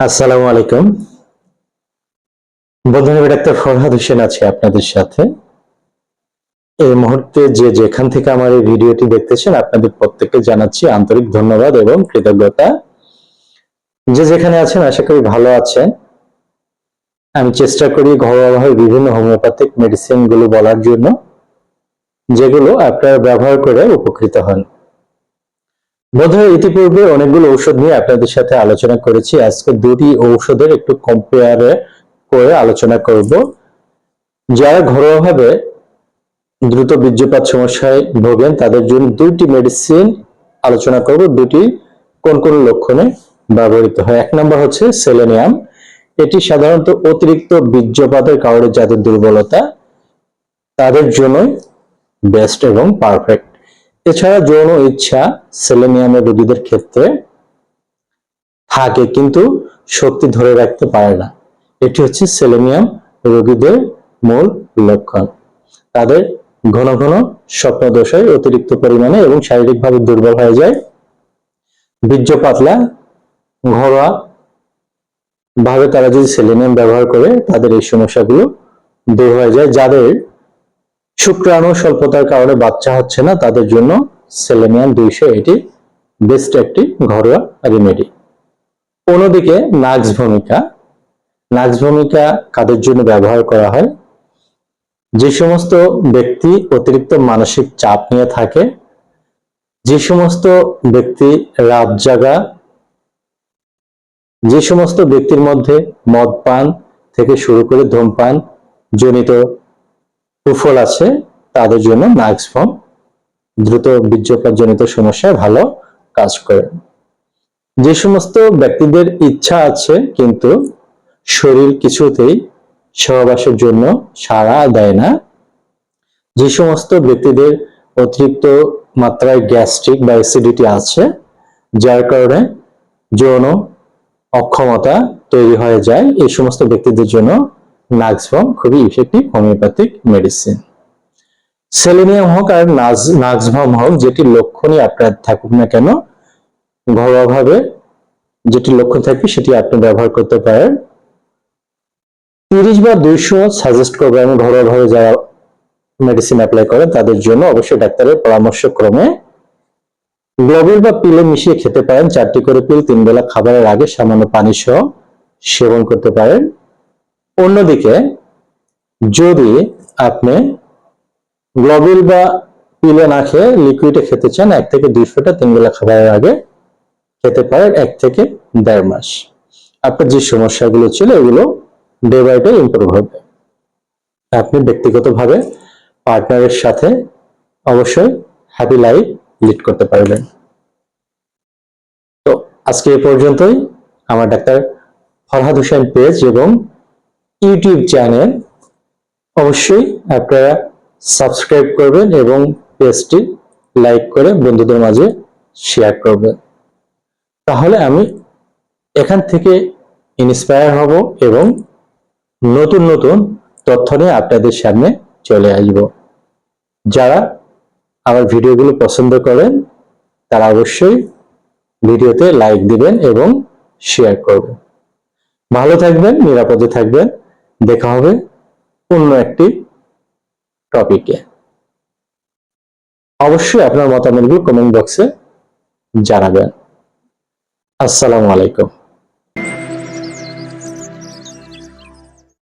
আসসালামু আলাইকুম। বন্ধুরা ডাক্তার ফরহাদ হোসেন আছে আপনাদের সাথে। এই মুহূর্তে যে যেখান থেকে আমার এই ভিডিওটি দেখতেছেন, আপনাদের প্রত্যেককে জানাচ্ছি আন্তরিক ধন্যবাদ এবং কৃতজ্ঞতা। যে যেখানে আছেন, আশা করি ভালো আছেন। আমি চেষ্টা করি ঘরোয়াভাবে বিভিন্ন হোমিওপ্যাথিক মেডিসিনগুলো বলার জন্য, যেগুলো আপনারা ব্যবহার করে উপকৃত হন। বোধহয় ইতিপূর্বে অনেকগুলো ঔষধ নিয়ে আপনাদের সাথে আলোচনা করেছি। আজকে দুটি ঔষধের একটু কম্পেয়ার করে আলোচনা করব। যারা ঘরোয়াভাবে দ্রুত বীর্যপাত সমস্যায় ভোগেন, তাদের জন্য দুইটি মেডিসিন আলোচনা করব। দুটি কোন কোন লক্ষণে ব্যবহৃত হয়? এক নম্বর হচ্ছে সেলেনিয়াম এটি সাধারণত অতিরিক্ত বীর্যপাতের কারণে যাদের দুর্বলতা, তাদের জন্যই বেস্ট এবং পারফেক্ট এছাড়া যৌন ইচ্ছা সেলেনিয়ামের রোগীদের ক্ষেত্রে থাকে, কিন্তু শক্তি ধরে রাখতে পারে না। এটি হচ্ছে সেলেনিয়াম রোগীদের মূল লক্ষণ। তাদের ঘন ঘন স্বপ্ন দোষায় অতিরিক্ত পরিমাণে এবং শারীরিকভাবে দুর্বল হয়ে যায়। বীর্য পাতলা, ঘরোয়া ভাবে তারা যদি সেলেনিয়াম ব্যবহার করে, তাদের এই সমস্যাগুলো দূর হয়ে যায়, যাদের শুক্রাণু স্বল্পতার কারণে বাচ্চা হচ্ছে না, তাদের জন্য সেলেনিয়াম দুইশো এটি বেস্ট একটি ঘরোয়া রেমেডি অন্যদিকে নাক্স ভূমিকা নাক্স ভূমিকা কাদের জন্য ব্যবহার করা হয়? যে সমস্ত ব্যক্তি অতিরিক্ত মানসিক চাপ নিয়ে থাকে, যে সমস্ত ব্যক্তি রাত জাগা, যে সমস্ত ব্যক্তির মধ্যে মদ পান থেকে শুরু করে ধূমপান জনিত কুফল আছে, তাদের জন্য নাক্স ফর্ম, দ্রুত বীর্যপাতজনিত সমস্যায় ভালো কাজ করে। যে সমস্ত ব্যক্তিদের ইচ্ছা আছে, কিন্তু শরীর কিছুতেই সহবাসের জন্য সাড়া দেয় না, যে সমস্ত ব্যক্তিদের অতিরিক্ত মাত্রায় গ্যাস্ট্রিক বা অ্যাসিডিটি আছে, যার কারণে যৌন অক্ষমতা তৈরি হয়ে যায়, এই সমস্ত ব্যক্তিদের জন্য নাক্সফর্ম খুবই ইফেক্টিভ হোমিওপ্যাথিক মেডিসিন সেলেনিয়াম হোক আর নাক্সভম হোক, যেটি লক্ষণই আপনার থাকুক না কেন, ঘরোয়াভাবে যেটি লক্ষণ থাকবে সেটি আপনি ব্যবহার করতে পারেন। তিরিশ বা দুইশো সাজেস্ট করব আমি ঘরোয়াভাবে যারা মেডিসিন অ্যাপ্লাই করেন, তাদের জন্য অবশ্যই ডাক্তারের পরামর্শ ক্রমে গ্লোবেল বা পিলে মিশিয়ে খেতে পারেন, চারটি করে পিল তিন বেলা খাবারের আগে সামান্য পানি সহ সেবন করতে পারেন। অন্যদিকে, যদি আপনি গ্লোবিল বা পিলে না খেয়ে লিকুইডে খেতে চান, এক থেকে দুই ফোঁটা তিন বেলা খাবারের আগে খেতে পারেন এক থেকে দেড় মাস। আপনার যে সমস্যাগুলো ছিল, এগুলো ডে বাই ডে ইম্প্রুভ হবে। আপনি ব্যক্তিগতভাবে পার্টনারের সাথে অবশ্যই হ্যাপি লাইফ লিড করতে পারবেন। তো আজকে এ পর্যন্তই। আমার ডাক্তার ফরহাদ হোসেন পেজ এবং ইউটিউব চ্যানেল অবশ্যই আপনারা সাবস্ক্রাইব করবেন এবং পেজটি লাইক করে বন্ধুদের মাঝে শেয়ার করবেন। তাহলে আমি এখান থেকে ইন্সপায়ার হব এবং নতুন নতুন তথ্য নিয়ে আপনাদের সামনে চলে আসব। যারা আমার ভিডিওগুলো পছন্দ করেন, তারা অবশ্যই ভিডিওতে লাইক দিবেন এবং শেয়ার করবেন। ভালো থাকবেন, নিরাপদে থাকবেন। দেখা হবে অন্য একটি টপিকে অবশ্যই আপনার মতামতগুলো কমেন্ট বক্সে জানাবেন। আসসালামু আলাইকুম।